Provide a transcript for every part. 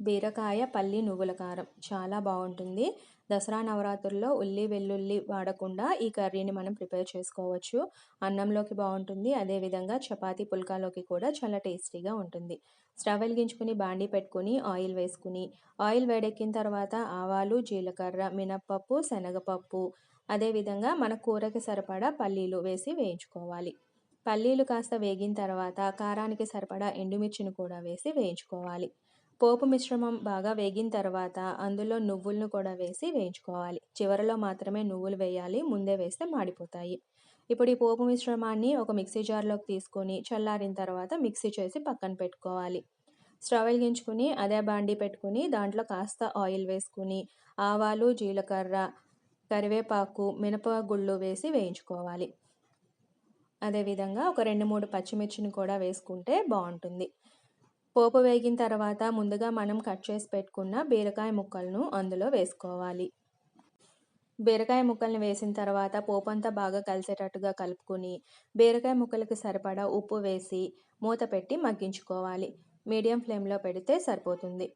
బీరకాయ పల్లి నువ్వుల కారం. చాలా బాగుంటుంది. దసరా నవరాత్రుల్లో ఉల్లి వెల్లుల్లి వాడకుండా ఈ కర్రీని మనం ప్రిపేర్ చేసుకోవచ్చు. అన్నంలోకి బాగుంటుంది. అదేవిధంగా చపాతీ పుల్కాలోకి కూడా చాలా టేస్టీగా ఉంటుంది. స్టవ్ వెలిగించుకుని బాండీ పెట్టుకుని ఆయిల్ వేసుకుని ఆయిల్ వేడెక్కిన తర్వాత ఆవాలు జీలకర్ర మినప్పప్పు శనగపప్పు అదేవిధంగా మన కూరకి సరిపడా పల్లీలు వేసి వేయించుకోవాలి. పల్లీలు కాస్త వేగిన తర్వాత కారానికి సరిపడా ఎండుమిర్చిని కూడా వేసి వేయించుకోవాలి. పోపు మిశ్రమం బాగా వేగిన తర్వాత అందులో నువ్వులను కూడా వేసి వేయించుకోవాలి. చివరిలో మాత్రమే నువ్వులు వేయాలి ముందే వేస్తే మాడిపోతాయి. ఇప్పుడు ఈ పోపు మిశ్రమాన్ని ఒక మిక్సీ జార్లోకి తీసుకొని చల్లారిన తర్వాత మిక్సీ చేసి పక్కన పెట్టుకోవాలి. స్టవ్ వెలిగించుకుని అదే బాండి పెట్టుకుని దాంట్లో కాస్త ఆయిల్ వేసుకుని ఆవాలు జీలకర్ర కరివేపాకు మినపగుళ్ళు వేసి వేయించుకోవాలి. అదేవిధంగా ఒక రెండు మూడు పచ్చిమిర్చిని కూడా వేసుకుంటే బాగుంటుంది. పోపు వేగిన తర్వాత ముందుగా మనం కట్ చేసి పెట్టుకున్న బీరకాయ ముక్కలను అందులో వేసుకోవాలి. బీరకాయ ముక్కల్ని వేసిన తర్వాత పోపు అంతా బాగా కలిసేటట్టుగా కలుపుకొని బీరకాయ ముక్కలకు సరిపడా ఉప్పు వేసి మూత పెట్టి మగ్గించుకోవాలి. మీడియం ఫ్లేమ్లో పెడితే సరిపోతుంది.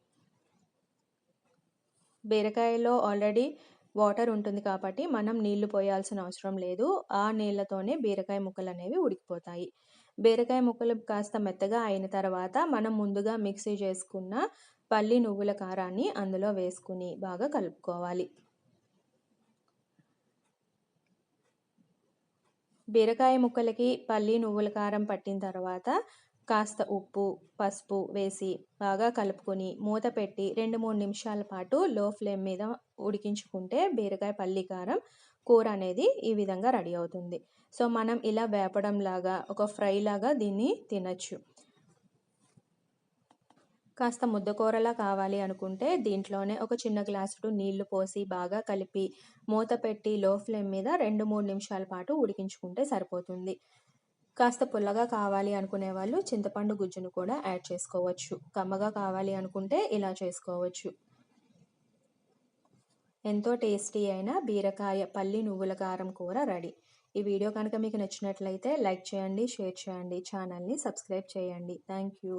బీరకాయలో ఆల్రెడీ వాటర్ ఉంటుంది కాబట్టి మనం నీళ్ళు పోయాల్సిన అవసరం లేదు. ఆ నీళ్ళతోనే బీరకాయ ముక్కలు అనేవి ఉడికిపోతాయి. బీరకాయ ముక్కలు కాస్త మెత్తగా అయిన తర్వాత మనం ముందుగా మిక్సీ చేసుకున్న పల్లి నువ్వుల కారాన్ని అందులో వేసుకుని బాగా కలుపుకోవాలి. బీరకాయ ముక్కలకి పల్లి నువ్వుల కారం పట్టిన తర్వాత కాస్త ఉప్పు పసుపు వేసి బాగా కలుపుకొని మూత పెట్టి రెండు మూడు నిమిషాల పాటు లో ఫ్లేమ్ మీద ఉడికించుకుంటే బీరకాయ పల్లి కారం కూర అనేది ఈ విధంగా రెడీ అవుతుంది. సో మనం ఇలా వేపడం లాగా ఒక ఫ్రై లాగా దీన్ని తినచ్చు. కాస్త ముద్దకూరలా కావాలి అనుకుంటే దీంట్లోనే ఒక చిన్న గ్లాసుడు నీళ్ళు పోసి బాగా కలిపి మూత పెట్టి లో ఫ్లేమ్ మీద రెండు మూడు నిమిషాల పాటు ఉడికించుకుంటే సరిపోతుంది. కాస్త పుల్లగా కావాలి అనుకునే వాళ్ళు చింతపండు గుజ్జును కూడా యాడ్ చేసుకోవచ్చు. కమ్మగా కావాలి అనుకుంటే ఇలా చేసుకోవచ్చు. ఎంతో టేస్టీ అయిన బీరకాయ పల్లి నువ్వుల కారం కూర రెడీ. ఈ వీడియో కనుక మీకు నచ్చినట్లయితే లైక్ చేయండి షేర్ చేయండి ఛానల్ని సబ్స్క్రైబ్ చేయండి. Thank you.